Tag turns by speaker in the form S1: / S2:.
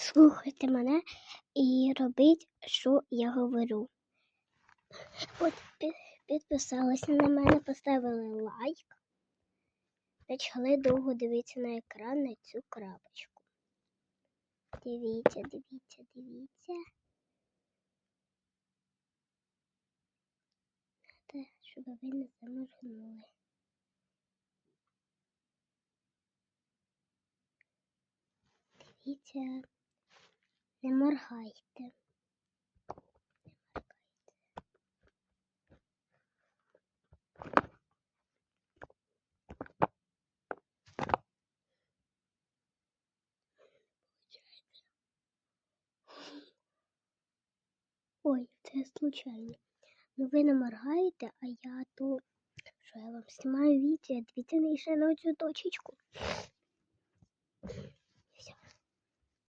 S1: слухайте мене і робіть, що я говорю. От підписалися на мене, поставили лайк. Почали довго дивитися на екран на цю крапочку. Дивіться, дивіться, дивіться. Те, щоб ви не заморгнули. Дивіться, не моргайте. Не моргайте. Ой, це случайно. Ну ви не моргаєте, а я то, що я вам знімаю відео, дивіться ще на цю точечку.